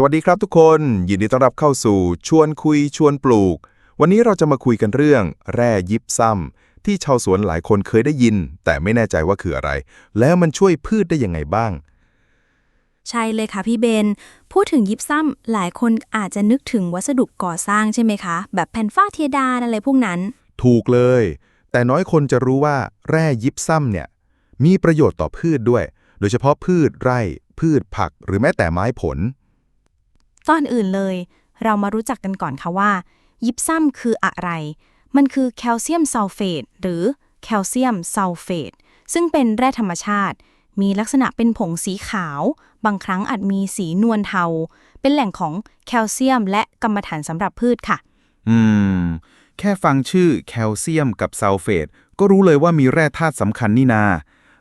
สวัสดีครับทุกคน ยินดีต้อนรับเข้าสู่ชวนคุยชวนปลูก วันนี้เราจะมาคุยกันเรื่อง แร่ยิบซ้ำที่ชาวสวนหลายคนเคยได้ยิน แต่ไม่แน่ใจว่าคืออะไร แล้วมันช่วยพืชได้ยังไงบ้าง ใช่เลยค่ะพี่เบน พูดถึงยิปซัมหลายคนอาจจะนึกถึงวัสดุก่อสร้างใช่ไหมคะ แบบแผ่นฝ้าเทียดานอะไรพวกนั้น ถูกเลย แต่น้อยคนจะรู้ว่าแร่ยิบซ้ำเนี่ย มีประโยชน์ต่อพืชด้วย โดยเฉพาะพืชไร่ พืชผัก หรือแม้แต่ไม้ผล ตอนอื่นเลย เรามารู้จักกันก่อนค่ะว่า ยิปซัมคืออะไร มันคือแคลเซียมซัลเฟตหรือแคลเซียมซัลเฟตซึ่งเป็นแร่ธรรมชาติ มีลักษณะเป็นผงสีขาว บางครั้งอาจมีสีนวลเทา เป็นแหล่งของแคลเซียมและกรรมฐานสำหรับพืชค่ะ อืม แค่ฟังชื่อแคลเซียมกับซัลเฟตก็รู้เลยว่ามีแร่ธาตุสำคัญนี่นา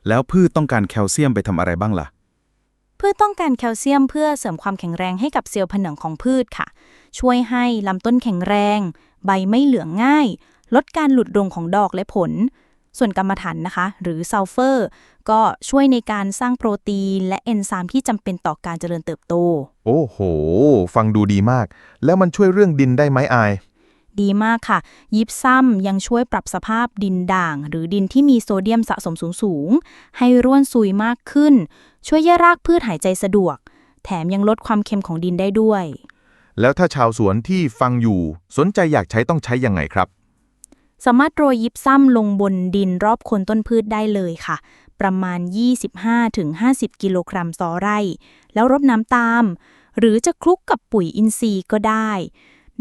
แล้วพืชต้องการแคลเซียมไปทำอะไรบ้างล่ะ พืชต้องการแคลเซียมเพื่อเสริมความแข็งแรงให้กับเซลล์ผนังของพืชค่ะ ช่วยให้ลำต้นแข็งแรง ใบไม่เหลืองง่าย ลดการหลุดลงของดอกและผล ส่วนกรรมฐานนะคะ หรือซัลเฟอร์ ก็ช่วยในการสร้างโปรตีน และเอนไซม์ที่จำเป็นต่อการเจริญเติบโต โอ้โห ฟังดูดีมาก แล้วมันช่วยเรื่องดินได้ไหมอาย ดีมากค่ะ ยิปซัมยังช่วยปรับสภาพดินด่าง หรือดินที่มีโซเดียมสะสมสูงๆ ให้ร่วนซุยมากขึ้น ช่วยแย่รากพืชหายใจสะดวก แถมยังลดความเค็มของดินได้ด้วย แล้วถ้าชาวสวนที่ฟังอยู่สนใจอยากใช้ต้องใช้ยังไงครับ สามารถโรยยิปซัมลงบนดินรอบโคนต้นพืชได้เลยค่ะ ประมาณ 25-50 กิโลกรัมต่อไร่ แล้วรดน้ำตาม หรือจะคลุกกับปุ๋ยอินทรีย์ก็ได้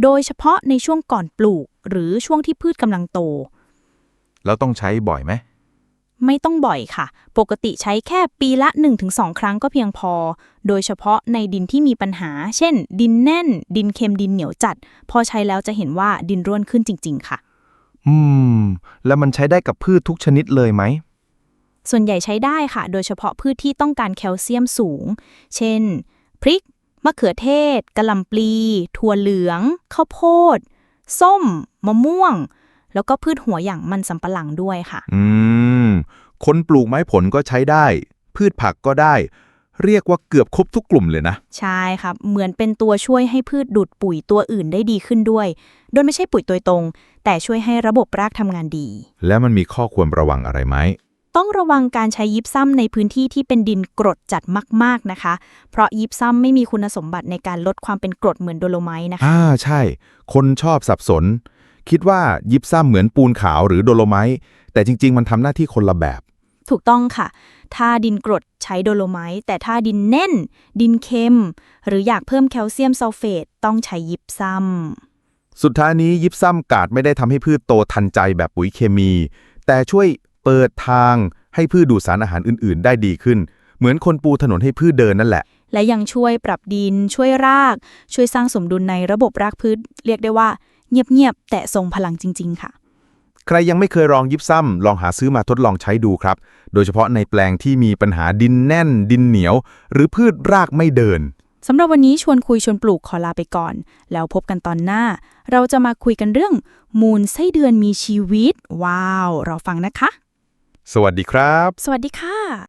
โดยเฉพาะในช่วงก่อนปลูก หรือช่วงที่พืชกำลังโต แล้วต้องใช้บ่อยไหม ไม่ต้องบ่อยค่ะ ปกติใช้แค่ปีละ 1-2 ครั้งก็เพียงพอ โดยเฉพาะในดินที่มีปัญหา เช่น ดินแน่น ดินเค็ม ดินเหนียวจัด พอใช้แล้วจะเห็นว่าดินร่วนขึ้นจริง ๆ ค่ะ อืม แล้วมันใช้ได้กับพืชทุกชนิดเลยไหม ส่วนใหญ่ใช้ได้ค่ะ โดยเฉพาะพืชที่ต้องการแคลเซียมสูง เช่น พริก มะเขือเทศกะหล่ำปลี ถั่วเหลือง ข้าวโพด ส้ม มะม่วง แล้วก็พืชหัวอย่างมันสำปะหลังด้วยค่ะ อืม คนปลูกไม้ผลก็ใช้ได้ พืชผักก็ได้ เรียกว่าเกือบครบทุกกลุ่มเลยนะ ใช่ครับ เหมือนเป็นตัวช่วยให้พืชดูดปุ๋ยตัวอื่นได้ดีขึ้นด้วย โดยไม่ใช่ปุ๋ยตัวตรง แต่ช่วยให้ระบบรากทำงานดี แล้วมันมีข้อควรระวังอะไรไหม ต้องระวังการใช้ยิปซัมในพื้นที่ที่เป็นดินกรดจัดมาก ๆนะคะ เพราะยิปซัมไม่มีคุณสมบัติในการลดความเป็นกรดเหมือนโดโลไมต์นะคะ อ่าใช่ คนชอบสับสน คิดว่ายิบซ้ำเหมือนปูนขาวหรือโดโลไมต์แต่จริง ๆ มันทำหน้าที่คนละแบบ ถูกต้องค่ะ ถ้าดินกรดใช้โดโลไมต์แต่ถ้าดินแน่น ดินเค็ม หรืออยากเพิ่มแคลเซียมซัลเฟตต้องใช้ยิปซัม สุดท้ายนี้ยิบซ้ำกาดไม่ได้ทำให้พืชโตทันใจแบบปุ๋ยเคมี แต่ช่วย เปิดทางให้พืชดูดสารอาหารอื่น ๆ ได้ดีขึ้น เหมือนคนปูถนนให้พืชเดินนั่นแหละ และยังช่วยปรับดิน ช่วยราก ช่วยสร้างสมดุลในระบบรากพืช เรียกได้ว่าเงียบ ๆ แต่ทรงพลังจริง ๆ ค่ะ ใครยังไม่เคยลองยิบซ้ำลองหาซื้อมาทดลองใช้ดูครับ โดยเฉพาะในแปลงที่มีปัญหาดินแน่น ดินเหนียว หรือพืชรากไม่เดินสำหรับวันนี้ชวนคุยชวนปลูกขอลาไปก่อน แล้วพบกันตอนหน้า เราจะมาคุยกันเรื่อง มูลไส้เดือนมีชีวิต ว้าว เราฟังนะคะ สวัสดีครับ สวัสดีค่ะ